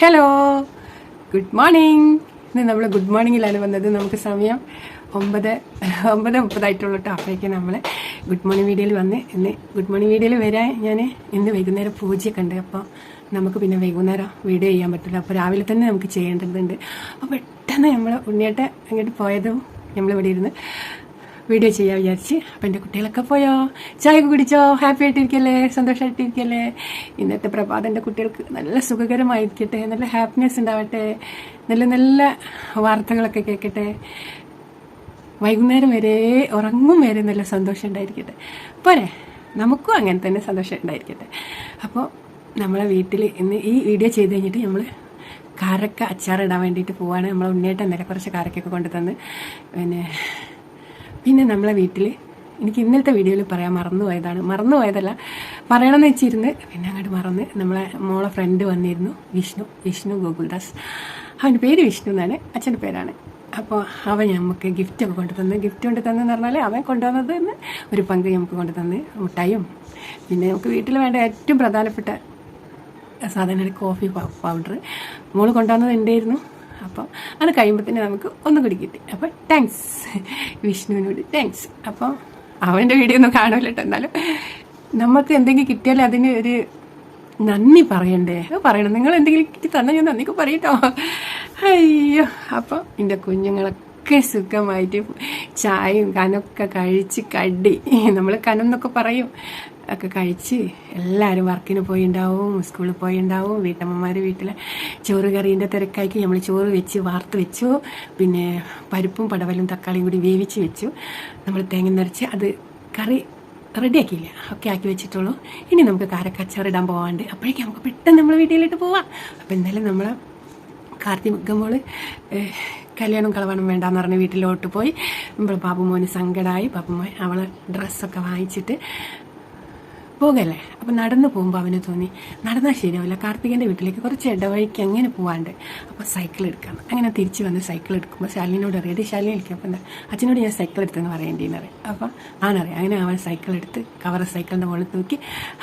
Hello good morning ഇന്ന് നമ്മൾ good മോർണിംഗിലാണ് വന്നത്. നമുക്ക് സമയം ഒമ്പത് ഒമ്പത് മുപ്പതായിട്ടുള്ള ടാപ്പിലേക്ക് നമ്മൾ ഗുഡ് മോർണിംഗ് വീഡിയോയിൽ വന്ന് ഇന്ന് ഗുഡ് മോർണിംഗ് വീഡിയോയിൽ വരാൻ ഞാൻ ഇന്ന് വൈകുന്നേരം പൂജയൊക്കെ ഉണ്ട് അപ്പോൾ നമുക്ക് പിന്നെ വൈകുന്നേരം വീഡിയോ ചെയ്യാൻ പറ്റില്ല. അപ്പോൾ രാവിലെ തന്നെ നമുക്ക് ചെയ്യേണ്ടതുണ്ട്. അപ്പോൾ പെട്ടെന്ന് നമ്മൾ ഉണ്ണിയേട്ട അങ്ങോട്ട് പോയതും നമ്മളിവിടെ ഇരുന്ന് വീഡിയോ ചെയ്യാൻ വിചാരിച്ച്. അപ്പം എന്റെ കുട്ടികളൊക്കെ പോയോ? ചായ കുടിച്ചോ? ഹാപ്പി ആയിട്ടിരിക്കല്ലേ? സന്തോഷമായിട്ടിരിക്കല്ലേ ഇന്നത്തെ പ്രഭാതം എന്റെ കുട്ടികൾക്ക് നല്ല സുഖകരമായിരിക്കട്ടെ നല്ല ഹാപ്പിനെസ് ഉണ്ടാവട്ടെ നല്ല നല്ല വാർത്തകളൊക്കെ കേൾക്കട്ടെ വൈകുന്നേരം വരെ ഉറങ്ങും വരെ നല്ല സന്തോഷം ഉണ്ടായിരിക്കട്ടെ. പോരെ? നമുക്കും അങ്ങനെ തന്നെ സന്തോഷം ഉണ്ടായിരിക്കട്ടെ. അപ്പോൾ നമ്മളെ വീട്ടിൽ ഇന്ന് ഈ വീഡിയോ ചെയ്ത് കഴിഞ്ഞിട്ട് നമ്മൾ കാരക്ക അച്ചാറിടാൻ വേണ്ടിയിട്ട് പോവാണ്. നമ്മളെ ഉണ്ണിയേട്ടൻ നില കുറച്ച് കാരക്കൊക്കെ കൊണ്ടു തന്ന് പിന്നെ പിന്നെ നമ്മളെ വീട്ടിൽ എനിക്ക് ഇന്നലത്തെ വീഡിയോയിൽ പറയാൻ മറന്നുപോയതാണ്. മറന്നുപോയതല്ല. പറയണമെന്ന് വെച്ചിരുന്ന് പിന്നെ അങ്ങോട്ട് മറന്ന് നമ്മളെ മോളെ ഫ്രണ്ട് വന്നിരുന്നു വിഷ്ണു വിഷ്ണു ഗോകുൽദാസ്. അവന്റെ പേര് വിഷ്ണു എന്നാണ് അച്ഛന്റെ പേരാണ്. അപ്പോൾ അവൻ നമുക്ക് ഗിഫ്റ്റ് ഒക്കെ കൊണ്ടുതന്ന് ഗിഫ്റ്റ് കൊണ്ട് തന്നെന്ന് പറഞ്ഞാൽ അവൻ കൊണ്ടുവന്നത് എന്ന് ഒരു പങ്ക് നമുക്ക് കൊണ്ടുതന്ന് മുട്ടായും. പിന്നെ നമുക്ക് വീട്ടിൽ വേണ്ട ഏറ്റവും പ്രധാനപ്പെട്ട സാധനമാണ് കോഫി പൗഡർ മോൾ കൊണ്ടുവന്നത് ഉണ്ടായിരുന്നു അപ്പോൾ അത് കഴിയുമ്പോൾ തന്നെ നമുക്ക് ഒന്നും കൂടി കിട്ടി. അപ്പോൾ താങ്ക്സ് വിഷ്ണുവിനോട് താങ്ക്സ് അപ്പോൾ അവന്റെ വീഡിയോ ഒന്നും കാണുമല്ലോ എന്നാലും നമുക്ക് എന്തെങ്കിലും കിട്ടിയാൽ അതിന് ഒരു നന്ദി പറയണ്ടേ? പറയണം. നിങ്ങൾ എന്തെങ്കിലും കിട്ടി തന്നാൽ ഞാൻ നന്ദിക്ക് പറയട്ടോ. അയ്യോ. അപ്പോൾ എന്റെ കുഞ്ഞുങ്ങളൊക്കെ സുഖമായിട്ട് ചായയും കനൊക്കെ കഴിച്ച് കടി. നമ്മൾ കനം എന്നൊക്കെ പറയും. ഒക്കെ കഴിച്ച് എല്ലാവരും വർക്കിന് പോയിണ്ടാവും സ്കൂളിൽ പോയിണ്ടാവും. വീട്ടമ്മമാർ വീട്ടിലെ ചോറ് കറീന്റെ തിരക്കാക്കി നമ്മൾ ചോറ് വെച്ച് വാർത്ത് വെച്ചു. പിന്നെ പരിപ്പും പടവലും തക്കാളിയും കൂടി വേവിച്ച് വെച്ചു. നമ്മൾ തേങ്ങ നിറച്ച് അത് കറി റെഡിയാക്കിയില്ല. ഒക്കെ ആക്കി വെച്ചിട്ടുള്ളൂ. ഇനി നമുക്ക് കാരക്കച്ചാർ ഇടാൻ പോകാണ്ട് അപ്പോഴേക്കും നമുക്ക് പെട്ടെന്ന് നമ്മൾ വീട്ടിലോട്ട് പോവാം. അപ്പോൾ എന്തായാലും നമ്മൾ കാർത്തിക മോൾ കല്യാണം കളവണം വേണ്ടാന്ന് പറഞ്ഞ് വീട്ടിലോട്ട് പോയി. നമ്മൾ ബാബുമോന് സങ്കടമായി ബാബുമോൻ അവളെ ഡ്രസ്സൊക്കെ വാങ്ങിച്ചിട്ട് പോകല്ലേ? അപ്പം നടന്നു പോകുമ്പോൾ അവന് തോന്നി നടന്നാൽ ശരിയാവില്ല. കാർത്തികന്റെ വീട്ടിലേക്ക് കുറച്ച് ഇടവഴിക്ക് അങ്ങനെ പോകാണ്ട് അപ്പോൾ സൈക്കിൾ എടുക്കാം അങ്ങനെ തിരിച്ച് വന്ന് സൈക്കിൾ എടുക്കുമ്പോൾ ശാലിനോട് അറിയാം ശാലിനി വിളിക്കും. അപ്പം അച്ഛനോട് ഞാൻ സൈക്കിൾ എടുത്തെന്ന് പറയേണ്ടിയെന്ന് അറിയാം. അപ്പം ആണറിയാം. അങ്ങനെ അവൻ സൈക്കിൾ എടുത്ത് കവറ സൈക്കിളിന്റെ മുകളിൽ തൂക്കി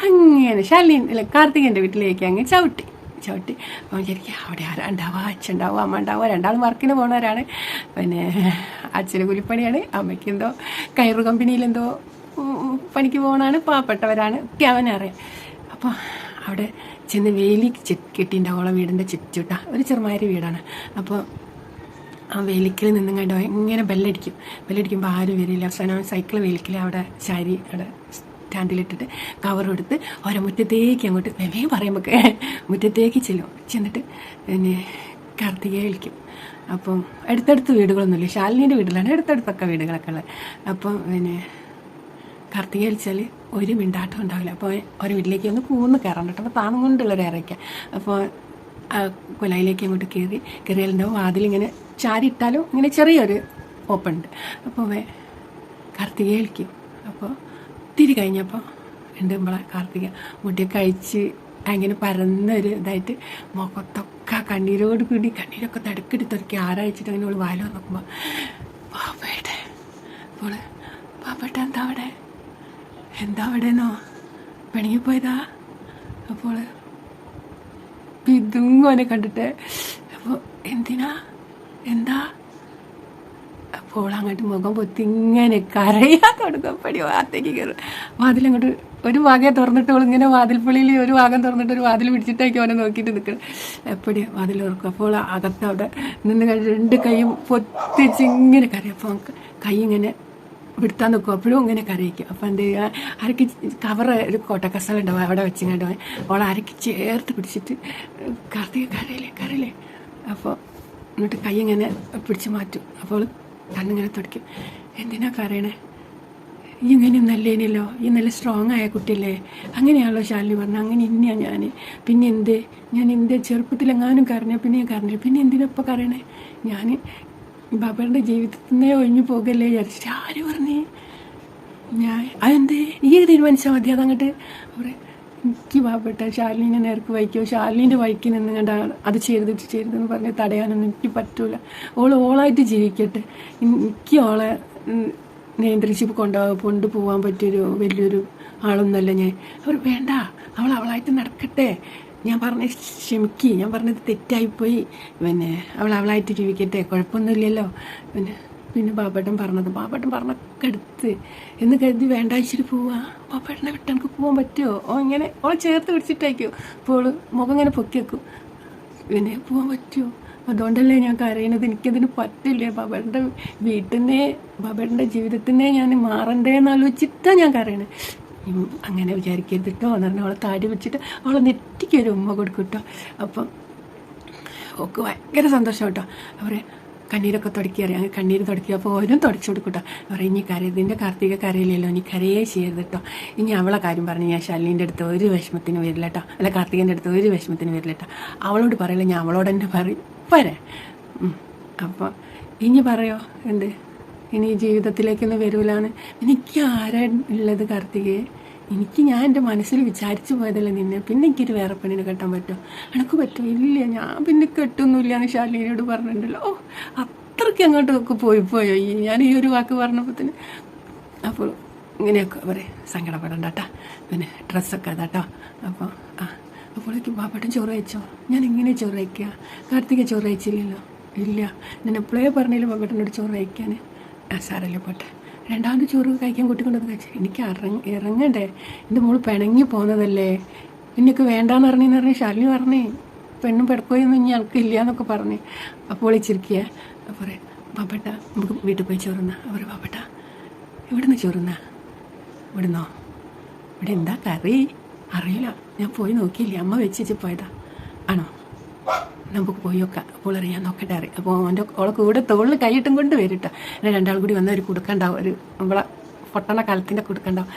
അങ്ങനെ ശാലിനി അല്ല കാർത്തികന്റെ വീട്ടിലേക്ക് അങ്ങ് ചവിട്ടി. ചവിട്ടി. അപ്പോൾ വിചാരിക്കുക അവിടെ ആരാ? ഉണ്ടാവുക അച്ഛൻ ഉണ്ടാവുക അമ്മ ഉണ്ടാവുക രണ്ടാളും വർക്കിന് പോകുന്നവരാണ്. പിന്നെ അച്ഛന് കൂലിപ്പണിയാണ്. അമ്മയ്ക്ക് എന്തോ കയറു കമ്പനിയിലെന്തോ പണിക്ക് പോകണാണ് പാവപ്പെട്ടവരാണ് ഒക്കെ അവനറിയാം അപ്പോൾ അവിടെ ചെന്ന് വേലി കെട്ടിയിട്ടുണ്ടാവുള്ള വീടിന്റെ ചുറ്റുട്ട. ഒരു ചെറുമാരി വീടാണ്. അപ്പോൾ ആ വേലിക്കൽ നിന്നും കണ്ടോ ഇങ്ങനെ ബെല്ലടിക്കും. ബെല്ലടിക്കുമ്പോൾ ആരും വരില്ല. അവസാനം സൈക്കിൾ വേലിക്കൽ അവിടെ ശാരി അവിടെ സ്റ്റാൻഡിലിട്ടിട്ട് കവറെടുത്ത് ഓരോ മുറ്റത്തേക്ക് അങ്ങോട്ട് വേഗം പറയുമ്പോൾ മുറ്റത്തേക്ക് ചെല്ലും. ചെന്നിട്ട് പിന്നെ കാർത്തികയെ വിളിക്കും. അപ്പം അടുത്തടുത്ത് വീടുകളൊന്നുമില്ല. ശാലിനിയുടെ വീട്ടിലാണ്. അടുത്തടുത്തൊക്കെ വീടുകളൊക്കെ ഉള്ളത്. അപ്പം പിന്നെ കാർത്തിക കഴിച്ചാൽ ഒരു മിണ്ടാട്ടം ഉണ്ടാവില്ല. അപ്പോൾ ഒരു വീട്ടിലേക്ക് ഒന്ന് കൂന്ന് കയറാൻ കേട്ടോ അപ്പോൾ താങ്ങും കൊണ്ടുള്ളൊരു ഇറയ്ക്കാം അപ്പോൾ കൊലയിലേക്ക് അങ്ങോട്ട് കയറി കയറിയാലുണ്ടാവും വാതിലിങ്ങനെ ചാരിയിട്ടാലും ഇങ്ങനെ ചെറിയൊരു ഓപ്പൺ ഉണ്ട് അപ്പോൾ വേ കാർത്തിക കഴിക്കും അപ്പോൾ തിരി കഴിഞ്ഞപ്പോൾ ഉണ്ട് നമ്മളെ കാർത്തിക മുട്ടി കഴിച്ച് അങ്ങനെ പരന്നൊരു ഇതായിട്ട് മുഖത്തൊക്കെ കണ്ണീരോട് കൂടി കണ്ണീരൊക്കെ തടുക്കെടുത്തൊരുക്കി ആരായിച്ചിട്ട് അങ്ങനെ അവൾ വായിൽ നോക്കുമ്പോൾ പാപ്പേട്ടെ അപ്പോൾ പാപ്പേട്ട എന്താ അവിടെ? എന്താ അവിടെന്നോ? പിണങ്ങിപ്പോയതാ അപ്പോൾ പിതുങ്ങോനെ കണ്ടിട്ട്. അപ്പോൾ എന്തിനാ? എന്താ? അപ്പോൾ അങ്ങോട്ട് മുഖം പൊത്തിങ്ങനെ ഇങ്ങനെ തുടങ്ങും പടി വാത്തേക്ക് കയറും. വാതിലങ്ങോട്ട് ഒരു വാകെ തുറന്നിട്ട് ഇങ്ങനെ വാതിൽപ്പള്ളിയിൽ ഒരു ഭാഗം തുറന്നിട്ട് ഒരു വാതിൽ പിടിച്ചിട്ടേക്ക് അവനെ നോക്കിയിട്ട് നിൽക്കണം. എപ്പടി വാതിൽ തുറക്കും. അപ്പോൾ അകത്ത് അവിടെ നിന്ന് രണ്ട് കൈയും പൊത്തിച്ച് ഇങ്ങനെ കരയും. അപ്പോൾ കൈ ഇങ്ങനെ വിടുത്താൻ നിൽക്കും അപ്പോഴും ഇങ്ങനെ കരയിക്കും. അപ്പം എന്ത് ചെയ്യുക അരക്ക് കവർ ഒരു കോട്ടക്കസല ഉണ്ടാവും അവിടെ വെച്ചിങ്ങോട്ട് അവൾ അരക്ക് ചേർത്ത് പിടിച്ചിട്ട് കാർത്തിക കരയില്ലേ? കരയില്ലേ? അപ്പോൾ എന്നിട്ട് കൈ ഇങ്ങനെ പിടിച്ച് മാറ്റും. അപ്പോൾ കണ്ണിങ്ങനെ തുടയ്ക്കും. എന്തിനാ കരയണേ? ഇങ്ങനെ നല്ലേനല്ലോ ഈ നല്ല സ്ട്രോങ് ആയ കുട്ടിയല്ലേ? അങ്ങനെയാണല്ലോ ശാലിനി പറഞ്ഞത്. അങ്ങനെ ഇന്നെയാണ് ഞാൻ പിന്നെ എന്ത്? ഞാൻ എന്റെ ചെറുപ്പത്തിലെങ്ങാനും കരഞ്ഞ പിന്നെ ഞാൻ കരഞ്ഞില്ല. പിന്നെ എന്തിനപ്പോൾ കരയണേ? ഞാൻ ബാബയുടെ ജീവിതത്തിൽ നിന്നേ ഒഴിഞ്ഞു പോകല്ലേ വിചാരിച്ചിട്ട് ആര് പറഞ്ഞേ? ഞാൻ അതെന്തേ? ഈ തീരുമാനിച്ചാൽ മതി. അതങ്ങോട്ട് അവിടെ എനിക്ക് പാവപ്പെട്ട ശാലിനെ നേർക്ക് വഹിക്കോ. ശാലിന്റെ വഴിക്ക് നിന്ന് കണ്ട അത് ചെയ്തിട്ട് ചെയ്തെന്ന് പറഞ്ഞ് തടയാനൊന്നും എനിക്ക് പറ്റൂല. ഓൾ ഓളായിട്ട് ജീവിക്കട്ടെ. എനിക്ക് ഓളെ നിയന്ത്രിച്ച് കൊണ്ടുപോകാൻ കൊണ്ടുപോകാൻ പറ്റിയൊരു വലിയൊരു ആളൊന്നുമല്ല ഞാൻ. അവർ വേണ്ട. അവൾ അവളായിട്ട് നടക്കട്ടെ. ഞാൻ പറഞ്ഞ ക്ഷമിക്ക് ഞാൻ പറഞ്ഞത് തെറ്റായിപ്പോയി. പിന്നെ അവൾ അവളായിട്ട് ജീവിക്കട്ടെ കുഴപ്പമൊന്നുമില്ലല്ലോ. പിന്നെ പിന്നെ ബാബേട്ടൻ പറഞ്ഞത് ബാബേട്ടൻ പറഞ്ഞൊക്കെ എടുത്ത്. എന്ന് കരുതി വേണ്ട ഇച്ചിരി പോവാ. ബാബേട്ടനെ വിട്ട് എനിക്ക് പോകാൻ പറ്റുമോ? ഓ ഇങ്ങനെ ഓളെ ചേർത്ത് പിടിച്ചിട്ടേക്കോ. അപ്പോൾ മുഖം ഇങ്ങനെ പൊക്കി വെക്കും. പിന്നെ പോകാൻ പറ്റുമോ? അതുകൊണ്ടല്ലേ ഞാൻ കരയണത്? എനിക്കതിന് പറ്റില്ല. ബാബേട്ടന്റെ വീട്ടിൽ നിന്നേ ബാബേട്ടന്റെ ജീവിതത്തിൽ നിന്നേ ഞാൻ മാറണ്ടേന്ന് ആലോചിച്ചിട്ടാണ് ഞാൻ കരയണത്. അങ്ങനെ വിചാരിക്കരുത് കേട്ടോ എന്ന് പറഞ്ഞാൽ അവളെ താടി വെച്ചിട്ട് അവളെ നെറ്റിക്ക് ഒരു ഉമ്മ കൊടുക്കും കേട്ടോ അപ്പം ഒക്കെ ഭയങ്കര സന്തോഷം കേട്ടോ അവർ കണ്ണീരൊക്കെ തുടക്കി അറിയാം. കണ്ണീര് തുടക്കി അപ്പോൾ ഓരോ തുടച്ചു കൊടുക്കും കേട്ടോ പറയും ഇനി കരയത് ഇതിന്റെ കാർത്തിക കരയില്ലല്ലോ ഇനി കരയേ ചെയ്യരുത് കേട്ടോ ഇനി അവളെ കാര്യം പറഞ്ഞു ഞാൻ ശല്യന്റെ അടുത്ത് ഒരു വിഷമത്തിന് വരില്ല കേട്ടോ അല്ല കാർത്തികന്റെ അടുത്ത് ഒരു വിഷമത്തിന് വരില്ല കേട്ടോ അവളോട് പറയില്ല ഞാൻ അവളോട് തന്നെ പറയും. വരെ. അപ്പോൾ ഇനി പറയോ? എന്ത്? ഇനി ജീവിതത്തിലേക്കൊന്നും വരൂലാണ് എനിക്ക് ആരാ ഉള്ളത് കാർത്തികയെ എനിക്ക് ഞാൻ എന്റെ മനസ്സിൽ വിചാരിച്ചു പോയതല്ലേ നിന്നെ. പിന്നെ എനിക്കൊരു വേറെ പെണ്ണിനെ കെട്ടാൻ പറ്റുമോ? എനക്ക് പറ്റും ഇല്ല ഞാൻ പിന്നെ കെട്ടൊന്നുമില്ല എന്ന് ശാലിനിയോട് പറഞ്ഞിട്ടുണ്ടല്ലോ. ഓ അത്രയ്ക്ക് അങ്ങോട്ടൊക്കെ പോയി പോയോ? ഈ ഞാൻ ഈ ഒരു വാക്ക് പറഞ്ഞപ്പോഴത്തേന് അപ്പോൾ ഇങ്ങനെയൊക്കെ പറയും സങ്കടപ്പെടണ്ട കേട്ടോ പിന്നെ ഡ്രസ്സൊക്കെ അതാട്ടോ. അപ്പോൾ ആ അപ്പോഴേക്കും പാപ്പട്ടൻ ചോറ് കഴിച്ചോ? ഞാൻ ഇങ്ങനെ ചോറ് കഴിക്കുക കാർത്തിക ചോറ് കഴിച്ചില്ലല്ലോ? ഇല്ല. ഞാൻ എപ്പോഴേ പറഞ്ഞില്ല പാപ്പട്ടനോട് ചോറ് കഴിക്കാൻ ആ സാറല്ലേ പോട്ടെ. രണ്ടാമത് ചോറ് കഴിക്കാൻ കൂട്ടിക്കൊണ്ടത് കഴിച്ചു എനിക്ക് ഇറങ്ങ ഇറങ്ങണ്ടേ. എന്റെ മോൾ പിണങ്ങി പോകുന്നതല്ലേ എന്നൊക്കെ വേണ്ടാന്ന് പറഞ്ഞെന്ന് പറഞ്ഞ് ശാലിനി പറഞ്ഞേ പെണ്ണും പിടക്കോയൊന്നും ഇനി ആൾക്കില്ല എന്നൊക്കെ പറഞ്ഞ്. അപ്പോൾ വിളിച്ചിരിക്കുക അപ്പോൾ പറയാം പാപ്പട്ട നമുക്ക് വീട്ടിൽ പോയി ചോറുന്ന അവർ പാപ്പട്ട ഇവിടുന്ന് ചോറുന്ന ഇവിടുന്നോ? ഇവിടെ എന്താ കറി? അറിയില്ല. ഞാൻ പോയി നോക്കിയില്ല. അമ്മ വെച്ച് പോയതാ. ആണോ? നമുക്ക് പോയി നോക്കാം അപ്പോൾ അറിയാൻ നോക്കട്ടെ അറിയാം. അപ്പോൾ അവന്റെ ഓളെ കൂടെ തോളിൽ കൈയിട്ടും കൊണ്ട് വരും കേട്ടോ രണ്ടാൾ കൂടി വന്ന ഒരു കുടുക്കണ്ടാവും. ഒരു നമ്മളെ പൊട്ടണ കാലത്തിന്റെ കൊടുക്കണ്ടാവും.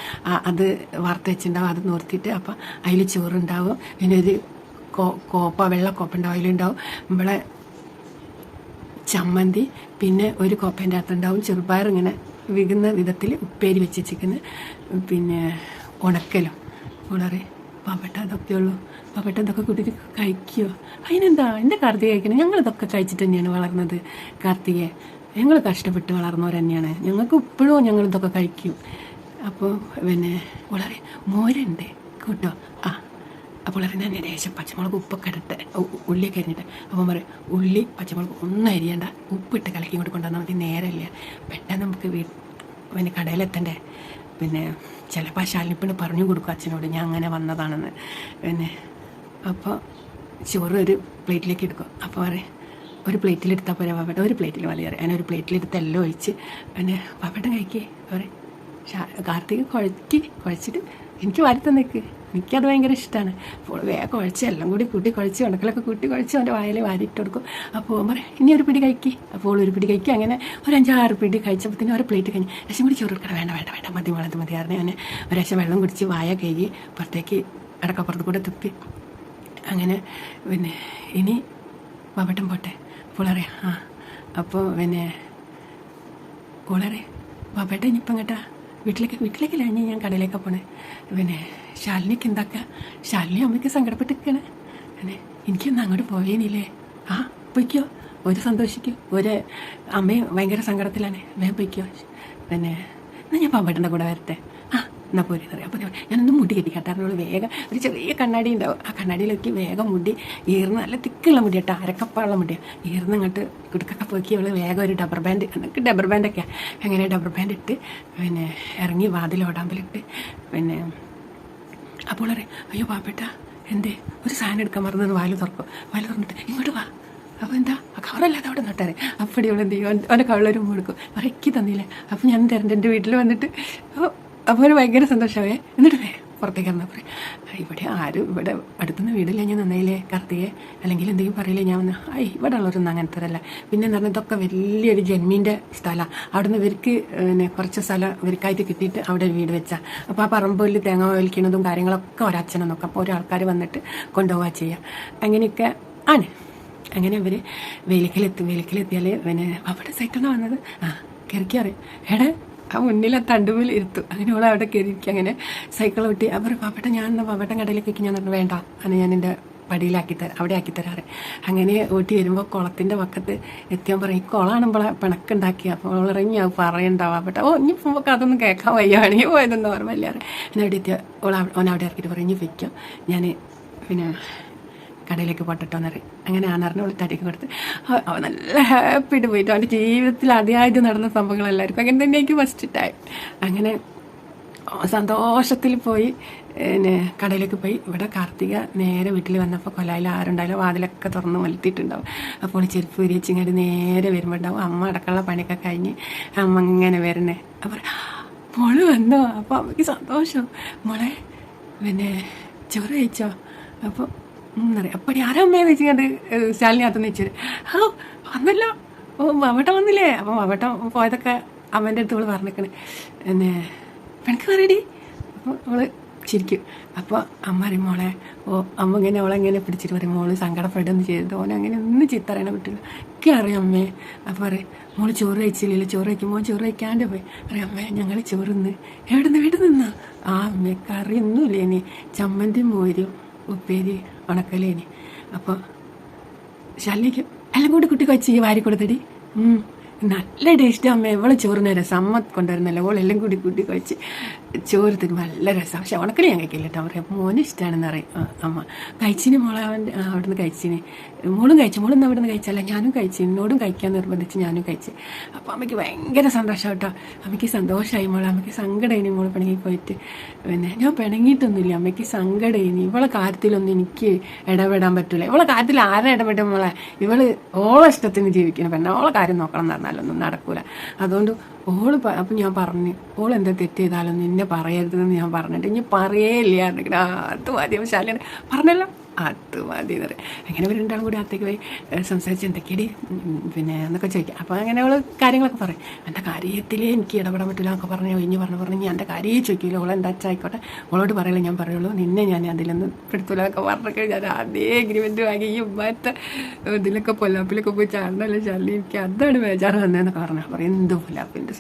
അത് വാർത്ത വെച്ചിട്ടുണ്ടാവും അത് നിർത്തിയിട്ട്. അപ്പോൾ അതിൽ ചോറുണ്ടാവും. പിന്നെ ഒരു കോ കോപ്പ വെള്ള കോപ്പ ഉണ്ടാവും അതിലുണ്ടാവും നമ്മളെ ചമ്മന്തി പിന്നെ ഒരു കോപ്പേന്റെ അകത്തുണ്ടാവും. ചെറുപയർ ഇങ്ങനെ വികുന്ന വിധത്തിൽ ഉപ്പേരി വെച്ച് പിന്നെ ഉണക്കലും. വളരെ പാവപ്പെട്ട അതൊക്കെ ഉള്ളൂ. പാവപ്പെട്ട ഇതൊക്കെ കൂട്ടിയിട്ട് കഴിക്കുമോ അതിനെന്താ? എന്റെ കാർത്തിക കഴിക്കണം. ഞങ്ങളിതൊക്കെ കഴിച്ചിട്ട് തന്നെയാണ് വളർന്നത്. കാർത്തികയെ ഞങ്ങൾ കഷ്ടപ്പെട്ട് വളർന്നവർ തന്നെയാണ് ഞങ്ങൾക്ക് ഇപ്പോഴും ഞങ്ങളിതൊക്കെ കഴിക്കും. അപ്പോൾ പിന്നെ വളരെ മോരുണ്ട്. കൂട്ടോ? ആ. അപ്പോൾ വളരെ ഞാൻ ലേശം പച്ചമുളക് ഉപ്പൊക്കെ ഇട്ടിട്ട് ഉള്ളിയൊക്കെ അരിഞ്ഞിട്ട്. അപ്പം പറയും ഉള്ളി പച്ചമുളക് ഒന്നും അരിയണ്ട. ഉപ്പിട്ട് കലക്കി ഇങ്ങോട്ട് കൊണ്ടുവന്നാൽ മതി. നേരമില്ല പെട്ടെന്ന് നമുക്ക് വീ പിന്നെ കടയിലെത്തണ്ടേ? പിന്നെ ചിലപ്പോൾ ആ ശാലിനിപ്പിന് പറഞ്ഞു കൊടുക്കും അച്ഛനോട്. ഞാൻ അങ്ങനെ വന്നതാണെന്ന്. പിന്നെ അപ്പോൾ ചോറ് ഒരു പ്ലേറ്റിലേക്ക് എടുക്കും. അപ്പോൾ പറയും ഒരു പ്ലേറ്റിലെടുത്താൽ പോരാ പാപ്പേട്ട ഒരു പ്ലേറ്റിൽ മതി അറിയാം അങ്ങനെ ഒരു പ്ലേറ്റിലെടുത്ത് എല്ലാം ഒഴിച്ച് പിന്നെ പാപ്പേട്ടൻ കഴിക്കേ പറയും. കാർത്തിക് കുഴറ്റി കുഴച്ചിട്ട് എനിക്ക് വാരി നിൽക്ക് എനിക്കത് ഭയങ്കര ഇഷ്ടമാണ് അപ്പോൾ വേഗം കുഴച്ച് എല്ലാം കൂടി കൂട്ടി കുഴച്ച് ഉണക്കലൊക്കെ കൂട്ടി കുഴച്ച് അവന്റെ വായിൽ വാരിയിട്ട് കൊടുക്കും. അപ്പോൾ പറ പറയും ഇനി ഒരു പിടി കഴിക്കി. അപ്പോൾ ഒരു പിടി കഴിക്കുക അങ്ങനെ ഒരു അഞ്ചാറ് പിടി കഴിച്ചപ്പോഴത്തേനും ഒരു പ്ലേറ്റ് കഴിഞ്ഞ് രസം കൂടി ചോറ് വേണ്ട വേണ്ട വേണ്ട. മതി വളർത്ത് മതി. കാരണം അങ്ങനെ ഒരു വെള്ളം കുടിച്ച് വായ കഴുകി പുറത്തേക്ക് അടക്കപ്പുറത്ത് കൂടെ തുപ്പി. അങ്ങനെ പിന്നെ ഇനി വാവട്ടം പോട്ടെ. പുളറെ ആ അപ്പോൾ പിന്നെ പുളറെ ബാബേട്ട ഇനിയിപ്പം കേട്ടാ വീട്ടിലേക്ക് വീട്ടിലേക്കല്ല ഇനി ഞാൻ കടയിലേക്ക് പോണേ? പിന്നെ ശാലിനിക്ക് എന്താക്കുക ശാലിനി അമ്മയ്ക്ക് സങ്കടപ്പെട്ടിരിക്കണേ. പിന്നെ എനിക്കൊന്നും അങ്ങോട്ട് പോയേനില്ലേ ആ പൊയ്ക്കോ. ഒരു സന്തോഷിക്കോ. ഒരു അമ്മയും ഭയങ്കര സങ്കടത്തിലാണ്. വേഗം പൊയ്ക്കോ. പിന്നെ എന്നാൽ ഞാൻ പാമ്പേട്ടന്റെ കൂടെ വരട്ടെ. എന്നാൽ പോരി പറയാം. അപ്പോൾ ഞാനൊന്ന് മുടി കെട്ടി കട്ടാറിനോട് വേഗം ഒരു ചെറിയ കണ്ണാടി ഉണ്ടാവും. ആ കണ്ണാടിയിലേക്ക് വേഗം മുടി ഈർന്ന് നല്ല തിക്കുള്ള മുടി കേട്ടോ അരക്കപ്പുള്ള മുടിയാണ് ഈർന്ന് ഇങ്ങോട്ട് കുടുക്കൊക്കെ പോക്കി അവൾ വേഗം ഒരു ഡബർ ബാൻഡ് എനിക്ക് ഡബർ ബാൻഡൊക്കെയാണ് അങ്ങനെ ഡബർ ബാൻഡ് ഇട്ട് പിന്നെ ഇറങ്ങി വാതിൽ ഓടാമ്പലിട്ട് പിന്നെ അപ്പോൾ പറയും അയ്യോ പാപ്പേട്ട എന്തേ? ഒരു സാധനം എടുക്കാൻ മറന്നു വാൽ തുറക്കും. വാൽ തുറന്നിട്ട് ഇങ്ങോട്ട് വാ. അപ്പോൾ എന്താ? ആ കവറല്ലാതെ അവിടെ നട്ടാറ് അപ്പടി എന്ത് ചെയ്യും? അവൻ- അവന്റെ കവളൊരു മുടുക്കും പറയ്ക്ക് തന്നില്ലേ? അപ്പോൾ ഞാൻ തരണ്ട് എന്റെ വീട്ടിൽ വന്നിട്ട് അപ്പോൾ ഒരു ഭയങ്കര സന്തോഷമേ എന്നിട്ട് വേ പുറത്തേക്ക് വന്നാൽ പറയും ഇവിടെ ആരും ഇവിടെ അടുത്തുനിന്ന് വീടില്ല ഞാൻ നന്നായില്ലേ കാർത്തികയെ അല്ലെങ്കിൽ എന്തെങ്കിലും പറയില്ലേ ഞാൻ വന്ന് ഐ ഇവിടെ ഉള്ളവരൊന്നും അങ്ങനത്തെ അല്ല പിന്നെ എന്ന് പറഞ്ഞാൽ ഇതൊക്കെ വലിയൊരു ജന്മീന്റെ സ്ഥലമാണ് അവിടെ നിന്ന് ഇവർക്ക് പിന്നെ കുറച്ച് സ്ഥലം ഇവർക്കായിട്ട് കിട്ടിയിട്ട് അവിടെ വീട് വെച്ചാൽ അപ്പോൾ ആ പറമ്പിൽ തേങ്ങ വലിക്കുന്നതും കാര്യങ്ങളൊക്കെ ഒരച്ഛനെ നോക്കാം അപ്പോൾ ഒരാൾക്കാർ വന്നിട്ട് കൊണ്ടുപോവുക ചെയ്യുക അങ്ങനെയൊക്കെ ആണ്. അങ്ങനെ അവർ വെയിലക്കിലെത്തി വെയിലക്കിലെത്തിയാൽ പിന്നെ അവിടെ സൈക്കിളിനാണ് വന്നത്. ആ കിറക്കി അറിയാം എടാ ആ മുന്നിലെ തണ്ടുമിൽ ഇരുത്തു. അങ്ങനെ ഓൾ അവിടെ കയറിയിരിക്കും അങ്ങനെ സൈക്കിൾ വെട്ടി അവർ പാപ്പട്ട ഞാൻ എന്നാൽ പാപ്പട്ടൻ കടയിലേക്ക് ഞാൻ പറഞ്ഞു വേണ്ട. അങ്ങനെ ഞാൻ എന്റെ പടിയിലാക്കി തരാം. അവിടെ ആക്കി തരാറ്. അങ്ങനെ ഓട്ടി വരുമ്പോൾ കുളത്തിന്റെ പക്കത്ത് എത്തിയാൽ പറയും ഈ കുളമാണുമ്പോൾ പിണക്കുണ്ടാക്കി അപ്പോൾ അവൾ ഇറങ്ങി അത് പറയണ്ടാവാ പട്ട ഓ ഇനി പോകുമ്പോൾ അതൊന്നും കേൾക്കാൻ വയ്യാണെങ്കിൽ പോയതെന്ന് ഓർമ്മയില്ലാറ് എന്നെ അവിടെ എത്തിയ ഓൾ അവൻ അവിടെ ഇറക്കിയിട്ട് പറഞ്ഞു വയ്ക്കും. ഞാൻ പിന്നെ കടയിലേക്ക് പോട്ടെട്ടോ എന്ന് പറയും. അങ്ങനെ ആനാറിനെ തടിക്ക് കൊടുത്ത് അവ- നല്ല ഹാപ്പിയായിട്ട് പോയിട്ട്. അവന്റെ ജീവിതത്തിൽ ആദ്യമായിട്ട് നടന്ന സംഭവങ്ങൾ എല്ലാവർക്കും അങ്ങനെ തന്നെ എനിക്ക് ഫസ്റ്റ് ടൈം അങ്ങനെ സന്തോഷത്തിൽ പോയി പിന്നെ കടയിലേക്ക് പോയി. ഇവിടെ കാർത്തിക നേരെ വീട്ടിൽ വന്നപ്പോൾ കൊലായിൽ ആരുണ്ടായാലും വാതിലൊക്കെ തുറന്ന് മലത്തിയിട്ടുണ്ടാവും അപ്പോൾ ചെരുപ്പ് വിരിച്ചിങ്ങോട്ട് നേരെ വരുമ്പോൾ ഉണ്ടാവും അമ്മ അടക്കമുള്ള പണിയൊക്കെ കഴിഞ്ഞ് അമ്മ ഇങ്ങനെ വരണേ. അപ്പോൾ മോൾ വന്നോ? അപ്പോൾ അമ്മയ്ക്ക് സന്തോഷം. മോളെ പിന്നെ ചോറ് കഴിച്ചോ? അപ്പോൾ എന്നറിയാം അപ്പോൾ ആരമ്മയെ വെച്ചിങ്ങോട്ട് ശാലിനകത്ത് വെച്ചത്? ആ വന്നല്ലോ. ഓ വവട്ടം വന്നില്ലേ? അപ്പം വവട്ടം പോയതൊക്കെ അമ്മേന്റെ അടുത്ത് ഇവൾ പറഞ്ഞേക്കണേ. പിന്നെ പെണക്ക് പറയടി. അപ്പോൾ അവൾ ചിരിക്കും. അപ്പോൾ അമ്മ പറയും മോളെ ഓ അമ്മ ഇങ്ങനെ അവളെ ഇങ്ങനെ പിടിച്ചിട്ട് പറയും മോൾ സങ്കടപ്പെടുന്നു ചെയ്തത് ഓനെ അങ്ങനെ ഒന്നും ചീത്ത അറിയണ കുട്ടികൾ ഒക്കെ അറിയാം അമ്മേ. അപ്പോൾ പറയും മോൾ ചോറ് കഴിച്ചില്ലല്ലോ ചോറ് കഴിക്കുമ്പോൾ ചോറ് കഴിക്കാണ്ട് പോയി. അറിയാം അമ്മേ ഞങ്ങൾ ചോറ് നിന്ന് എവിടെ നിന്ന്? വീട് നിന്നാ ആ അമ്മേ കറി ഒന്നുമില്ല ഇനി. ചമ്മന്തി മോരും ഉപ്പേരി ഉണക്കലേനി അപ്പോൾ ശല്യക്ക് എല്ലാം കൂടി കുട്ടി കൊച്ചി വാരി കൊടുത്തടി ഉം. നല്ല ടേസ്റ്റ് അമ്മ. എവളെ ചോറിന് രസം. അമ്മ കൊണ്ടുവരുന്നല്ലോ. ഓൾ എല്ലാം കൂടി കൂട്ടി കഴിച്ച് ചോറ് നല്ല രസം. പക്ഷെ ഉണക്കൽ ഞാൻ കഴിക്കില്ല കേട്ടോ. പറയാം. മോന് ഇഷ്ടമാണെന്ന് പറയും. അമ്മ. കഴിച്ചിന് മോളെ അവന്റെ അവിടെ നിന്ന് കഴിച്ചിന്. മോളും കഴിച്ചു. മോളും അവിടെ നിന്ന് കഴിച്ചല്ല. ഞാനും കഴിച്ചു. എന്നോടും കഴിക്കാൻ നിർബന്ധിച്ച് ഞാനും കഴിച്ചു. അപ്പോൾ അമ്മയ്ക്ക് ഭയങ്കര സന്തോഷം കേട്ടോ. അമ്മയ്ക്ക് സന്തോഷമായി മോളെ. അമ്മയ്ക്ക് സങ്കടമായിനി മോളെ പിണങ്ങി പോയിട്ട്. പിന്നെ ഞാൻ പിണങ്ങിയിട്ടൊന്നുമില്ല. അമ്മയ്ക്ക് സങ്കടമായിനി ഇവളെ കാര്യത്തിലൊന്നും എനിക്ക് ഇടപെടാൻ പറ്റില്ല ഇവളെ കാര്യത്തിൽ ആരെ ഇടപെടും മോളെ? ഇവൾ ഓളെ ഇഷ്ടത്തിന് ജീവിക്കണം പിന്നെ ഓളെ കാര്യം നോക്കണം എന്ന് പറഞ്ഞാലൊന്നും നടക്കൂല. അതുകൊണ്ട് ഓൾ അപ്പം ഞാൻ പറഞ്ഞു ഓൾ എന്താ തെറ്റ് ചെയ്താലും നിന്നെ പറയരുതെന്ന് ഞാൻ പറഞ്ഞിട്ട് ഇനി പറയേയില്ല എന്നിട്ട് ആ അത് മതി ശാലിയാണ് പറഞ്ഞല്ലോ അത് മതി എന്ന് പറയും. അങ്ങനെ ഒരു രണ്ടാളും കൂടി അത്തേക്ക് പോയി സംസാരിച്ച് എന്തൊക്കെയടി പിന്നെ എന്നൊക്കെ ചോദിക്കാം. അപ്പോൾ അങ്ങനെ അവൾ കാര്യങ്ങളൊക്കെ പറയും. എന്റെ കാര്യത്തിലേ എനിക്ക് ഇടപെടാൻ പറ്റില്ല എന്നൊക്കെ പറഞ്ഞ് ഒഴിഞ്ഞ് പറഞ്ഞു പറഞ്ഞ് ഞാൻ എന്റെ കാര്യമേ ചോദിക്കില്ല ഓൾ എന്താ ആയിക്കോട്ടെ ഓളോട് പറയില്ല ഞാൻ പറയുള്ളൂ. നിന്നെ ഞാൻ അതിലൊന്നും പെടുത്തില്ല എന്നൊക്കെ പറഞ്ഞൊക്കെ ഞാൻ അതേ എഗ്രിമെന്റ് വാങ്ങി ഈ ഇതിലൊക്കെ പൊല്ലാപ്പിലൊക്കെ പോയി ചാടണല്ലോ ചാടി എനിക്ക് അതാണ് ബേജാറ് വന്നതെന്നൊക്കെ പറഞ്ഞു പറയും എന്ത് പൊല്ലാപ്പിന്റെ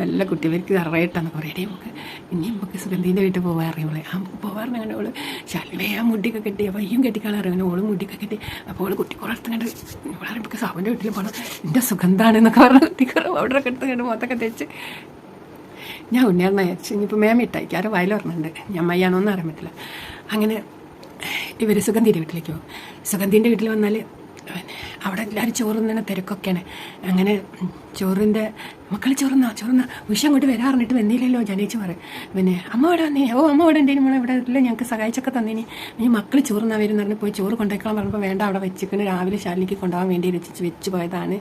നല്ല കുട്ടി ഇവർക്ക് അറിയട്ടെന്നൊക്കെ പറയടേ നമുക്ക് ഇനി നമുക്ക് സുഗന്ധീന്റെ വീട്ടിൽ പോകാൻ അറിയുമ്പോൾ ആ പോകാറുണ്ട് അങ്ങനെ ഓൾ ശാലിവേ ആ മുടിയൊക്കെ കെട്ടി അപ്പോൾ അയ്യും കെട്ടിക്കാൻ അറിയാം ഓൾ മുടിയൊക്കെ കെട്ടി. അപ്പോൾ ഓൾ കുട്ടിക്കുളത്ത് കണ്ട് ഇവിടെ നമുക്ക് സാബിന്റെ വീട്ടിൽ പോകണം എന്റെ സുഗന്ധാണെന്നൊക്കെ പറഞ്ഞ കുട്ടിക്കുറവ് അവിടെ ഒക്കെ എടുത്ത് കണ്ട് മൊത്തൊക്കെ തേച്ച്. ഞാൻ ഉണ്ണിയാർന്ന അയച്ചു. ഇനിയിപ്പോൾ മേമ ഇട്ടയക്കും. ആരും വയൽ പറഞ്ഞിട്ടുണ്ട് ഞാൻ മയ്യാണോന്ന് അറിയാൻ പറ്റില്ല. അങ്ങനെ ഇവർ സുഗന്ധിന്റെ വീട്ടിലേക്ക് പോകും. സുഗന്ധിന്റെ വീട്ടിൽ വന്നാൽ അവിടെ എല്ലാവരും ചോറുന്നതിന് തിരക്കൊക്കെയാണ്. അങ്ങനെ ചോറിന്റെ മക്കൾ ചോറുന്ന ചോറുന്ന. ഉഷ അങ്ങോട്ട് വരാറിഞ്ഞിട്ട് വന്നില്ലല്ലോ ജനേച്ച് പറയും പിന്നെ അമ്മ ഇവിടെ വന്നേ? ഓ അമ്മ ഇവിടെ എന്തെങ്കിലും മോളെ? ഇവിടെ ഇല്ല ഞങ്ങൾക്ക് സഹായിച്ചൊക്കെ തന്നേനി. ഈ മക്കൾ ചോറുന്നാ വരും പറഞ്ഞ് പോയി ചോറ് കൊണ്ടേക്കാൻ പറഞ്ഞപ്പോൾ വേണ്ട അവിടെ വെച്ചിക്കണ്. രാവിലെ ശാലിക്ക് കൊണ്ടുപോകാൻ വേണ്ടി വെച്ച് വെച്ച് പോയതാണ്.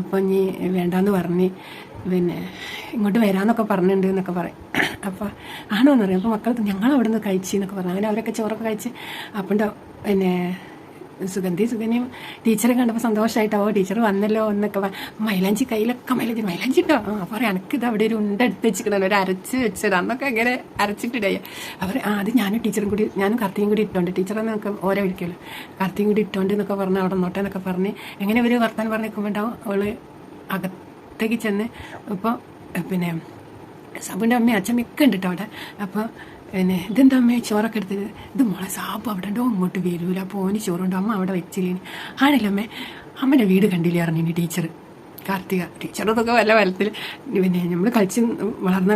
അപ്പോൾ ഇനി വേണ്ടാന്ന് പറഞ്ഞ് പിന്നെ ഇങ്ങോട്ട് വരാമെന്നൊക്കെ പറഞ്ഞിട്ടുണ്ട് എന്നൊക്കെ പറയും അപ്പോൾ ആണോ എന്നറിയാം അപ്പോൾ മക്കൾ ഞങ്ങൾ അവിടെ നിന്ന് കഴിച്ചു എന്നൊക്കെ പറഞ്ഞു. അങ്ങനെ അവരൊക്കെ ചോറൊക്കെ കഴിച്ച് അപ്പം പിന്നെ സുഗന്ധി സുഗന്ധിയും ടീച്ചറെ കണ്ടപ്പോൾ സന്തോഷമായിട്ടോ ടീച്ചർ വന്നല്ലോ എന്നൊക്കെ മൈലാഞ്ചി കയ്യിലൊക്കെ മൈലാഞ്ചി മൈലാഞ്ചി ഉണ്ടോ? ആ പറയാം എനിക്കിത് അവിടെ ഒരു ഉണ്ട എടുത്ത് വെച്ചിക്കണല്ലോ ഒരു അരച്ച് വെച്ചത്. അന്നൊക്കെ അങ്ങനെ അരച്ചിട്ടിടയ അവർ ആ അത് ഞാനും ടീച്ചറും കൂടി ഞാനും കർത്തിയും കൂടി ഇട്ടോണ്ട്. ടീച്ചറെ നമുക്ക് ഓരോ വിളിക്കുമല്ലോ. കർത്തിയും കൂടി ഇട്ടോണ്ട് എന്നൊക്കെ പറഞ്ഞ് അവിടെ നോട്ടെ എന്നൊക്കെ പറഞ്ഞ്. എങ്ങനെ ഒരു വർത്താൻ പറഞ്ഞ് നിൽക്കുമ്പോണ്ടാവും അവൾ അകത്തേക്ക് ചെന്ന് ഇപ്പോൾ പിന്നെ സബുന്റെ അമ്മയും അച്ഛമ്മയൊക്കെ ഉണ്ട് കേട്ടോ അവിടെ. അപ്പോൾ പിന്നെ ഇതെന്താ അമ്മയെ ചോറൊക്കെ എടുത്തത്? ഇത് മോളെ സാബ് അവിടെ ഉണ്ടോ ഇങ്ങോട്ട് വരൂല. പോന് ചോറുണ്ടോ. അമ്മ അവിടെ വെച്ചില്ലേ ആണല്ലോ അമ്മേ. അമ്മയുടെ വീട് കണ്ടില്ലേ അറിഞ്ഞു ടീച്ചർ കാർത്തിക. ടീച്ചറതൊക്കെ വല്ല വലത്തിൽ പിന്നെ നമ്മൾ കളിച്ച് വളർന്ന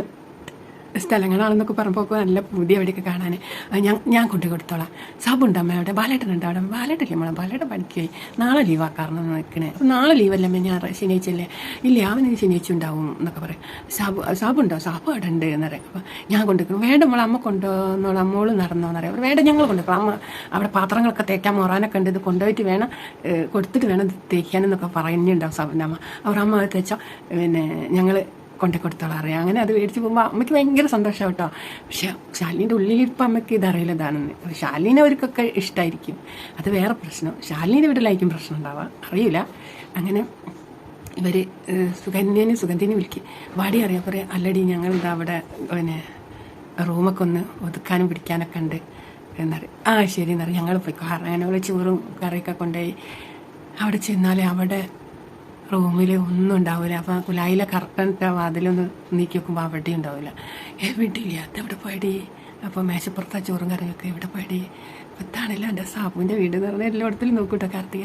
സ്ഥലങ്ങളാണെന്നൊക്കെ പറഞ്ഞപ്പോൾ നല്ല പുതിയ അവിടെയൊക്കെ കാണാൻ ഞാൻ ഞാൻ കൊണ്ടു കൊടുത്തോളാം. സാബുണ്ട് അമ്മ അവിടെ. ബാലേട്ടനുണ്ട് അവിടെ. ബാലേട്ടല്ലേ മോളെ? ബാലേട്ടൻ പഠിക്കുകയായി നാളെ ലീവാക്കാറെന്ന് നിൽക്കണേ നാളെ ലീവല്ലേ അമ്മ? ഞാൻ ശനിയാഴ്ചയല്ലേ? ഇല്ല അവന് ശനിയാഴ്ച ഉണ്ടാവും എന്നൊക്കെ പറയും. സാബു സാബുണ്ടോ? സാബു അവിടെ ഉണ്ട് എന്ന് പറയും അപ്പോൾ ഞാൻ കൊണ്ടുവയ്ക്കണം വേണ്ട മോളെ അമ്മ കൊണ്ടുവന്നോളാം. മോൾ നടന്നോന്ന് പറയാം വേണ്ട ഞങ്ങൾ കൊണ്ടുവയ്ക്കണം അമ്മ അവിടെ പാത്രങ്ങളൊക്കെ തേക്കാൻ മോറാനൊക്കെ ഉണ്ട്. ഇത് കൊണ്ടുപോയിട്ട് വേണം കൊടുത്തിട്ട് വേണം തേക്കാനെന്നൊക്കെ പറയുന്നുണ്ടാവും സാബുന്റെ അമ്മ. അവർ അമ്മ തേച്ചാൽ പിന്നെ ഞങ്ങൾ കൊണ്ടു കൊടുത്തോളാം അറിയാം അങ്ങനെ അത് മേടിച്ച് പോകുമ്പോൾ അമ്മയ്ക്ക് ഭയങ്കര സന്തോഷം കേട്ടോ പക്ഷെ ശാലിന്റെ ഉള്ളിൽ ഇപ്പം അമ്മയ്ക്ക് ഇതറിയില്ല ഇതാണെന്ന്. ശാലിനെ അവർക്കൊക്കെ ഇഷ്ടമായിരിക്കും അത് വേറെ പ്രശ്നം. ശാലിന്റെ വീട്ടിലായിരിക്കും പ്രശ്നം ഉണ്ടാവുക. അറിയില്ല. അങ്ങനെ ഇവർ സുഗന്യനെ സുഗന്ധിനെ വിളിക്കും. വാടി അറിയാം. പറയാം അല്ലടി ഞങ്ങൾ ഇതാ അവിടെ പിന്നെ റൂമൊക്കെ ഒന്ന് ഒതുക്കാനും പിടിക്കാനൊക്കെ ഉണ്ട്. എന്നറിയാം. ആ ശരി എന്നറിയാം ഞങ്ങൾ പോയി കാരണം അങ്ങനെ ചോറും കറിയൊക്കെ കൊണ്ടുപോയി അവിടെ ചെന്നാൽ അവിടെ റൂമിൽ ഒന്നും ഉണ്ടാവില്ല അപ്പം കുലായിലെ കറക്റ്റന്റെ വാതിലൊന്ന് നീക്കി വെക്കുമ്പോൾ ആ വെടി ഉണ്ടാവില്ല ഏ വെടിയില്ല അതെവിടെ പോയടി? അപ്പോൾ മേശപ്പുറത്ത് ആ ചോറും കറിയൊക്കെ എവിടെ പോയടി? ഇതാണല്ലോ എന്റെ സാബുവിന്റെ വീട് എന്ന് പറഞ്ഞാൽ എല്ലായിടത്തിലും നോക്കൂട്ടോ കാർത്തിക.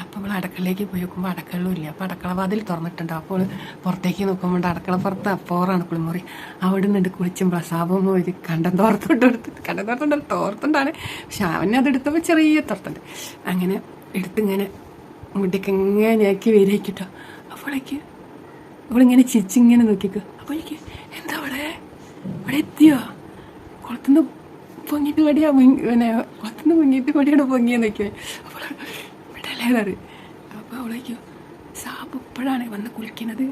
അപ്പോൾ നമ്മൾ അടുക്കളയിലേക്ക് പോയി നോക്കുമ്പോൾ അടുക്കളയും ഇല്ല. അപ്പോൾ അടുക്കള വാതിൽ തുറന്നിട്ടുണ്ട്. അപ്പോൾ പുറത്തേക്ക് നോക്കുമ്പോൾ അടുക്കള പുറത്ത് അപ്പോറാണ് കുളിമുറി. അവിടെ നിന്നിട്ട് കുളിച്ചുമ്പോൾ സാബും ഒരു കണ്ടം തോർത്തോട്ട് എടുത്തിട്ട് കണ്ടം തോർത്തുണ്ടല്ലോ തോർത്തുണ്ടാണ്. പക്ഷെ അവനെ അത് എടുത്തപ്പോൾ ചെറിയ തോർത്തുണ്ട്. അങ്ങനെ എടുത്തിങ്ങനെ മുടിക്ക് ഇങ്ങനെ ആക്കി വരേക്കിട്ടോ അപ്പോഴേക്ക് അവളിങ്ങനെ ചിച്ചിങ്ങനെ നോക്കിക്കു. അപ്പോഴേക്ക് എന്താ അവിടെ അവിടെ എത്തിയോ? കുളത്തുനിന്ന് പൊങ്ങിയിട്ട് പടിയാ പിന്നെ കുളത്തുനിന്ന് പൊങ്ങിട്ട് പടിയാണ് പൊങ്ങിയെന്ന് നോക്കിയത് അപ്പോൾ വിടലേതറി അപ്പോൾ അവളേക്കോ സാബ് ഇപ്പോഴാണ് വന്ന് കുളിക്കുന്നത്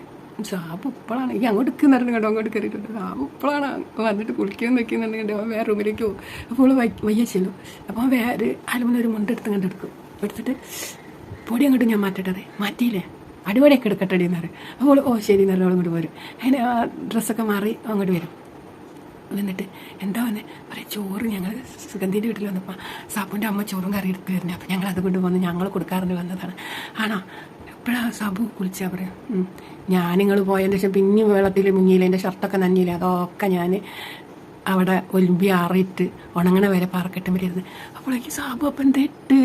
സാബ് ഇപ്പോഴാണ് ഈ അങ്ങോട്ട് നിൽക്കുന്നുണ്ട് കേട്ടോ അങ്ങോട്ട് കയറിയിട്ടുണ്ട്. സാബ് ഇപ്പോഴാണ് വന്നിട്ട് കുളിക്കാൻ നിൽക്കുന്നുണ്ടെങ്കിൽ അവൻ വേറെ റൂമിലേക്ക് പോകും. അപ്പോൾ അവൾ വയ്യ ചെല്ലും. അപ്പോൾ വേറെ അലുമിനിയം ഒരു മുണ്ടെടുത്ത് കണ്ടെടുക്കും എടുത്തിട്ട് പൊടി അങ്ങോട്ട് ഞാൻ മാറ്റട്ടെ. മാറ്റിയില്ലേ? അടിപൊളിയൊക്കെ എടുക്കട്ടെ എന്ന് പറയും. അപ്പോൾ ഓ ശരി നല്ല അങ്ങോട്ട് വരും അതിന് ആ ഡ്രസ്സൊക്കെ മാറി അങ്ങോട്ട് വരും. എന്നിട്ട് എന്താ വന്നെ? പറയും ചോറ് ഞങ്ങൾ സുഗന്ധിന്റെ വീട്ടിൽ വന്നപ്പോൾ സാബുന്റെ അമ്മ ചോറും കറി എടുത്ത് വരുന്നത് അപ്പോൾ ഞങ്ങൾ അത് വന്ന് ഞങ്ങൾ കൊടുക്കാറുണ്ട് വന്നതാണ്. ആണോ? എപ്പോഴാണ് സാബു കുളിച്ചാൽ പറയാം? ഞാൻ നിങ്ങൾ പോയതിന് ശേഷം പിന്നെ വെള്ളത്തിൽ മുങ്ങിയില്ല. എന്റെ ഷർട്ടൊക്കെ നന്നിയില്ല അതൊക്കെ ഞാൻ അവിടെ ഒലിമ്പി ആറിയിട്ട് ഉണങ്ങണ വരെ പാറക്കെട്ടും ഇരുന്ന്. അപ്പോഴേക്ക് സാബു അപ്പം തെറ്റ്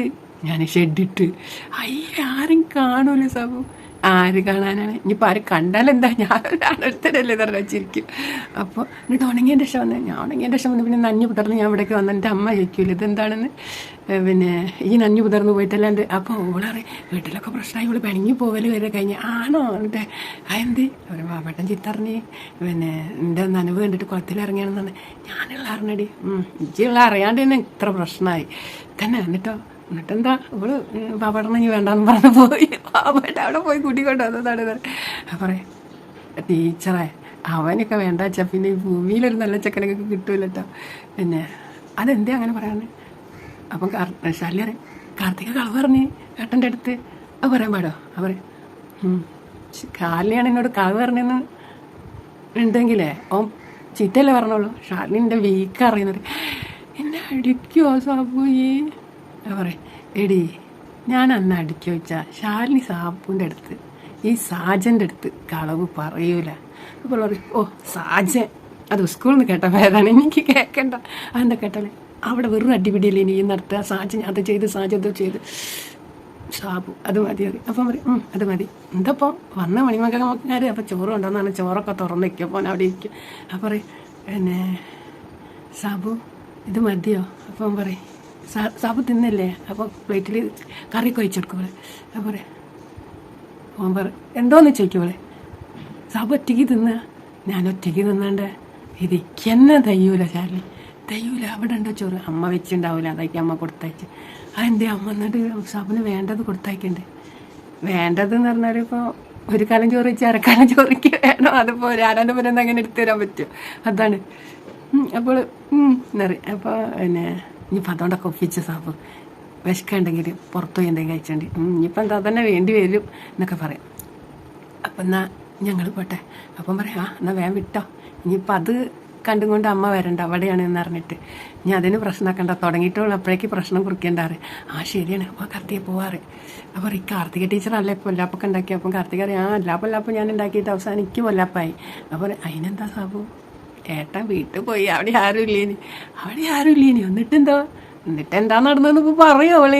ഞാൻ ഷെഡിട്ട്. അയ്യ ആരും കാണൂല സാബു. ആര് കാണാനാണ്? ഇനിയിപ്പോൾ ആര് കണ്ടാലെന്താ തരാൻ വെച്ചിരിക്കും അപ്പോൾ എന്നിട്ട് ഉണങ്ങിയതിന്റെ രക്ഷ വന്നത് ഞാൻ ഉണങ്ങിയ രക്ഷ വന്ന് പിന്നെ നഞ്ഞു പുതർന്ന് ഞാൻ ഇവിടേക്ക് വന്ന് എന്റെ അമ്മ ചോദിക്കൂല ഇതെന്താണെന്ന്? പിന്നെ ഈ നഞ്ഞു പുതർന്ന് പോയിട്ടല്ലാണ്ട് അപ്പോൾ ഓളറി വീട്ടിലൊക്കെ പ്രശ്നമായി ഇവൾ പിണങ്ങി പോകൽ വരെ കഴിഞ്ഞ്. ആണോ? എന്നിട്ട് അതെന്ത് ഒരു ബാബേട്ടൻ ചിത്തറിഞ്ഞ് പിന്നെ എന്റെ നനവ് കണ്ടിട്ട് കുളത്തിലിറങ്ങിയാണെന്നാണ് ഞാനുള്ള അറിഞ്ഞടി. ഇജ്ജുള്ള അറിയാണ്ട് തന്നെ ഇത്ര പ്രശ്നമായി തന്നെ എന്നിട്ടോ? എന്നിട്ടെന്താ? ഇവൾ പാപ്പടണ ഇനി വേണ്ടാന്ന് പറഞ്ഞു പോയി. പാപ്പേട്ട അവിടെ പോയി കൂട്ടിക്കൊണ്ട് വന്നതാണ് പറയാ ടീച്ചറെ അവനൊക്കെ വേണ്ട വെച്ചാൽ പിന്നെ ഈ ഭൂമിയിലൊരു നല്ല ചെക്കനൊക്കെ കിട്ടൂല കേട്ടോ പിന്നെ അതെന്തേ അങ്ങനെ പറയാന്ന് അപ്പം ശല്യറെ കാർത്തിക കളവ് പറഞ്ഞ് ഏട്ടന്റെ അടുത്ത്. അത് പറയാൻ പാടോ? അവർ കാലിനെയാണ് എന്നോട് കളവ് പറഞ്ഞെന്ന് ഉണ്ടെങ്കിലേ ഓൻ ചീത്തയല്ലേ പറഞ്ഞോളൂ? ഷാലിന്റെ വീക്ക് അറിയുന്നത്. എന്നെ അടിക്കുമോ സാബുയി പറയും എടി ഞാൻ അന്ന് അടിക്കു വെച്ചാൽ ശാലിനി സാബുവിന്റെ അടുത്ത് ഈ സാജന്റെ അടുത്ത് കളവ് പറയൂല. അപ്പോൾ പറയും ഓ സാജൻ അത് സ്കൂളിൽ നിന്ന് കേട്ട പേരാണ് എനിക്ക് കേൾക്കണ്ട അതെന്താ കേട്ടാലേ അവിടെ വെറും അടിപിടിയല്ലേ ഇനി നടത്തുക സാജൻ അത് ചെയ്ത് സാജൻ അത് ചെയ്ത്. ഷാബു അത് മതി മതി. അപ്പം പറയും "ഉം, അത് മതി. എന്തപ്പോൾ വന്ന മണിമകന്മാർ അപ്പം ചോറ് കൊണ്ടുവന്നാണ് ചോറൊക്കെ തുറന്ന് വയ്ക്കപ്പോൾ അവിടെ ഇരിക്കും. അപ്പം പറയും പിന്നെ സാബു ഇത് മതിയോ? അപ്പം പറയും "സാ- സാബു തിന്നല്ലേ? അപ്പോൾ പ്ലേറ്റിൽ കറി കഴിച്ചെടുക്കുവളെ അപ്പം പറയാം ഓൻ പറ എന്തോന്ന് ചോദിക്കുവളെ സാബു ഒറ്റയ്ക്ക് തിന്ന? ഞാൻ ഒറ്റയ്ക്ക് തിന്നണ്ട. ഇതിക്ക് എന്നെ തയ്യൂല ചാർലി. തയ്യൂല അവിടെ ഉണ്ടോ ചോറ്. അമ്മ വെച്ചിണ്ടാവില്ല അതൊക്കെ അമ്മ കൊടുത്തയച്ച്. അതെന്തേ അമ്മ എന്നിട്ട് സാബിന് വേണ്ടത് കൊടുത്തയക്കണ്ടേ. വേണ്ടതെന്ന് പറഞ്ഞാൽ ഇപ്പോൾ ഒരു കാലം ചോറ് വെച്ച് അരക്കാലം ചോറിക്ക് വേണം? അതിപ്പോൾ ആരാന്റെ പേരെ അങ്ങനെ എടുത്തു തരാൻ പറ്റുമോ? അതാണ്. അപ്പോൾ എന്നറിയാം അപ്പോൾ പിന്നെ ഇനിയിപ്പോൾ അതുകൊണ്ടൊക്കെ ഒപ്പിച്ച് സാബു. വിശക്കുണ്ടെങ്കിൽ പുറത്തു പോയി എന്തെങ്കിലും കഴിച്ചോണ്ട് ഇനിയിപ്പോൾ എന്താ തന്നെ വേണ്ടി വരും എന്നൊക്കെ പറയാം. അപ്പം എന്നാൽ ഞങ്ങൾ പോട്ടെ. അപ്പം പറയാം ആ എന്നാൽ വേഗം വിട്ടോ. ഇനിയിപ്പോൾ അത് കണ്ടും കൊണ്ട് അമ്മ വരണ്ട അവിടെയാണ് എന്ന് അറിഞ്ഞിട്ട്. ഇനി അതിന് പ്രശ്നമാക്കണ്ട തുടങ്ങിയിട്ടുള്ള അപ്പോഴേക്ക് പ്രശ്നം കുറിക്കേണ്ടാറ്. ആ ശരിയാണ്. അപ്പോൾ കാർത്തിക പോവാറ്. അപ്പോൾ ഈ കാർത്തിക ടീച്ചറല്ലേ ഇപ്പോൾ ഒല്ലാപ്പൊക്കെ ഉണ്ടാക്കി അപ്പം കാർത്തിക അറിയാം ആ എല്ലാ കൊല്ലാപ്പം ഞാൻ ഉണ്ടാക്കിയിട്ട് അവസാനം എനിക്ക് അപ്പോൾ അതിനെന്താ സാബു? ഏട്ടൻ വീട്ടിൽ പോയി. അവിടെ ആരും ഇല്ലേനി അവിടെ ആരും ഇല്ലേനി എന്നിട്ടെന്താ? എന്നിട്ട് എന്താ നടന്നതെന്ന് ഇപ്പോൾ പറയും അവൾ.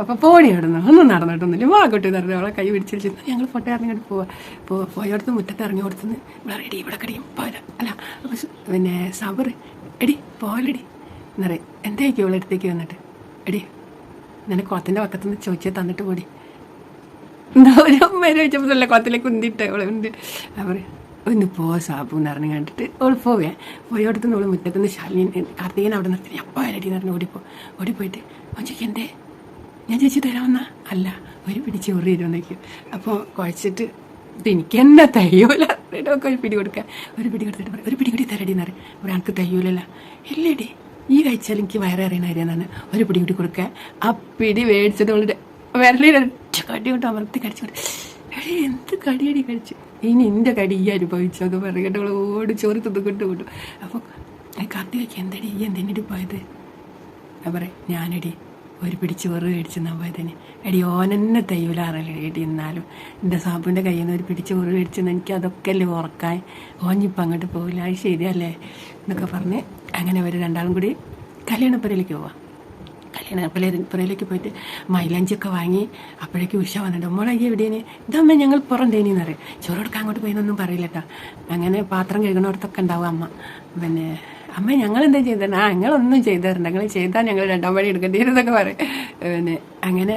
അപ്പോൾ പോടി നടന്നു ഒന്നും നടന്നിട്ടൊന്നുമില്ല വാഗോട്ട് നടന്നു അവളെ കൈ പിടിച്ചിട്ട് ഞങ്ങൾ ഫോട്ടോ ഇറങ്ങിയിട്ട് പോവാ. പോ പോയടുത്ത് മുറ്റത്ത് ഇറങ്ങി കൊടുത്തുനിന്ന് ഇവിടെ റെഡി ഇവിടെ കടിയും പോരാ. അല്ല പിന്നെ സബർ എടി പോലടി എന്നറിയാം എന്തായിരിക്കും അവളെ അടുത്തേക്ക് വന്നിട്ട്? എടി നിന്നെ കുളത്തിന്റെ പക്കത്തുനിന്ന് ചോദിച്ചാൽ തന്നിട്ട് പോടി. എന്താ ഒരു അമ്മേനെ വെച്ചപ്പോൾ കുളത്തിലേക്ക് ഉന്തിട്ട് അവളെ ഉണ്ട്. അവർ ഒന്ന് പോ സാബു എന്ന് പറഞ്ഞു കണ്ടിട്ട് അവൾ പോവേ പോയോടത്ത് അവൾ മുറ്റത്തുനിന്ന് ശാലിനി കാർത്തികൻ അവിടെ നിർത്തി. അപ്പ വരടി എന്ന് പറഞ്ഞു ഓടിപ്പോ ഓടിപ്പോയിട്ട് ചേച്ചി എന്തേ? ഞാൻ ചേച്ചി തരാമെന്ന അല്ല ഒരു പിടി ചോറ് തരുമെന്നേക്കും അപ്പോൾ കുഴച്ചിട്ട് എനിക്ക് എന്നാ തയ്യൂല. ഒക്കെ ഒരു പിടി കൊടുക്കാൻ. ഒരു പിടി കൊടുത്തിട്ട് പറയും ഒരു പിടി കൂടി തരടി എന്ന് പറയും ഇവിടെ എനിക്ക് തയ്യൂലല്ല. ഇല്ലേടി ഈ കഴിച്ചാൽ എനിക്ക് വയററിയണ കാര്യമാണ് ഒരു പിടി കൂടി കൊടുക്കുക ആ പിടി മേടിച്ചത് അവളുടെ വിരലിൽ ഒറ്റ കടി കൊണ്ട് അമർത്തി കടിച്ചു കൊണ്ട് എടി എന്ത് കടിയടി കഴിച്ചു. ഇനി എന്റെ കടി ഈ അനുഭവിച്ചു. അത് പറഞ്ഞിട്ട് ഓടി ചോറ് തിന്നുകൊണ്ട് വിട്ടു അപ്പോൾ കാർത്തികയ്ക്ക് എന്തടി? ഈ എന്തിനടി പോയത്? ഞാൻ പറയും ഞാനടി ഒരു പിടിച്ച് വെറു മേടിച്ച് ഞാൻ പോയതിന് എടി ഓനെന്നെ തയ്യൂലാറല്ലേ എടി എന്നാലും. എന്റെ സാബുവിന്റെ കയ്യിൽ നിന്ന് ഒരു പിടി ചോറ് മേടിച്ചെന്ന് എനിക്ക് അതൊക്കെ അല്ലേ ഉറക്കാൻ ഓഞ്ഞിപ്പം അങ്ങോട്ട് പോകില്ല അത് ശരിയല്ലേ? എന്നൊക്കെ പറഞ്ഞ് അങ്ങനെ അവർ രണ്ടാളും കൂടി കല്യാണപ്പുരയിലേക്ക് പോവാം. കല്യാണ പുരയിലേക്ക് പോയിട്ട് മൈലാഞ്ചിയൊക്കെ വാങ്ങി അപ്പോഴേക്കും ഉഷ വന്നിട്ട് മോളെ എവിടെയാണ്? ഇതമ്മ ഞങ്ങൾ പുറം തേനിന്ന് പറയും. ചോറ് കൊടുക്കാൻ അങ്ങോട്ട് പോയെന്നൊന്നും പറയില്ല കേട്ടോ അങ്ങനെ പാത്രം കഴുകണോടത്തൊക്കെ ഉണ്ടാവും അമ്മ. പിന്നെ അമ്മ ഞങ്ങൾ എന്താ ചെയ്തേ? ആ ഞങ്ങളൊന്നും ചെയ്തു തരണ്ട ഞങ്ങൾ ചെയ്താൽ ഞങ്ങൾ രണ്ടാം വഴി എടുക്കേണ്ടി വരുന്നൊക്കെ പറയും. പിന്നെ അങ്ങനെ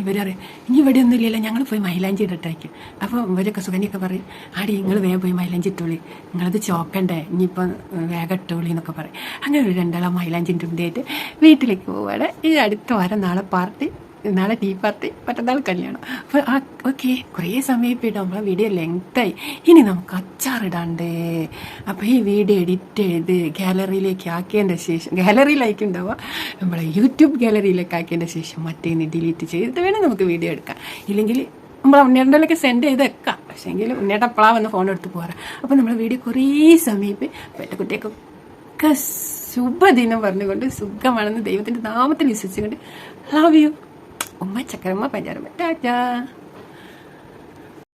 ഇവരറിയും. ഇനി ഇവിടെ ഒന്നും ഇല്ലല്ലോ ഞങ്ങൾ പോയി മൈലാഞ്ചി ഇടട്ടേക്കും അപ്പോൾ ഇവരൊക്കെ സുഖനിയൊക്കെ പറയും ആടി നിങ്ങൾ വേഗം പോയി മൈലാഞ്ചി ഇട്ടോളി. നിങ്ങളത് ചോക്കണ്ടേ ഇനിയിപ്പോൾ വേഗം ഇട്ടോളി എന്നൊക്കെ പറയും. അങ്ങനെ ഒരു രണ്ടാളെ മൈലാഞ്ചിന്റെ ഉണ്ടായിട്ട് വീട്ടിലേക്ക് പോവുകയാണ് ഈ അടുത്ത വാരം നാളെ പാർട്ടി നാളെ ടീ പാർട്ടി മറ്റന്നാൾ കല്യാണം. അപ്പോൾ ആ ഓക്കെ കുറേ സമയം ഇപ്പോൾ നമ്മളെ വീഡിയോ ലെങ്തായി ഇനി നമുക്ക് അച്ചാറിടാണ്ടേ. അപ്പോൾ ഈ വീഡിയോ എഡിറ്റ് ചെയ്ത് ഗാലറിയിലേക്ക് ആക്കിയതിന്റെ ശേഷം ഗാലറിയിലേക്ക് ഉണ്ടാവുക. നമ്മളെ യൂട്യൂബ് ഗാലറിയിലേക്ക് ആക്കിയതിന്റെ ശേഷം മറ്റേന്ന് ഡിലീറ്റ് ചെയ്തിട്ട് വേണം നമുക്ക് വീഡിയോ എടുക്കാം ഇല്ലെങ്കിൽ നമ്മൾ ഉണ്ണേട്ടനിലൊക്കെ സെൻഡ് ചെയ്ത് വെക്കാം. പക്ഷേ എങ്കിൽ ഉണ്ണേട്ട അപ്പളാ വന്ന് ഫോൺ എടുത്ത് പോരാ അപ്പോൾ നമ്മൾ വീഡിയോ കുറേ സമയം പെറ്റക്കുട്ടിയൊക്കെ ശുഭദിനം പറഞ്ഞുകൊണ്ട് സുഖമാണെന്ന് ദൈവത്തിന്റെ നാമത്തിൽ വിശ്വസിച്ചുകൊണ്ട് ലവ് യു உம்மா சக்கரமா பஞ்சாரம் பட்டாச்சா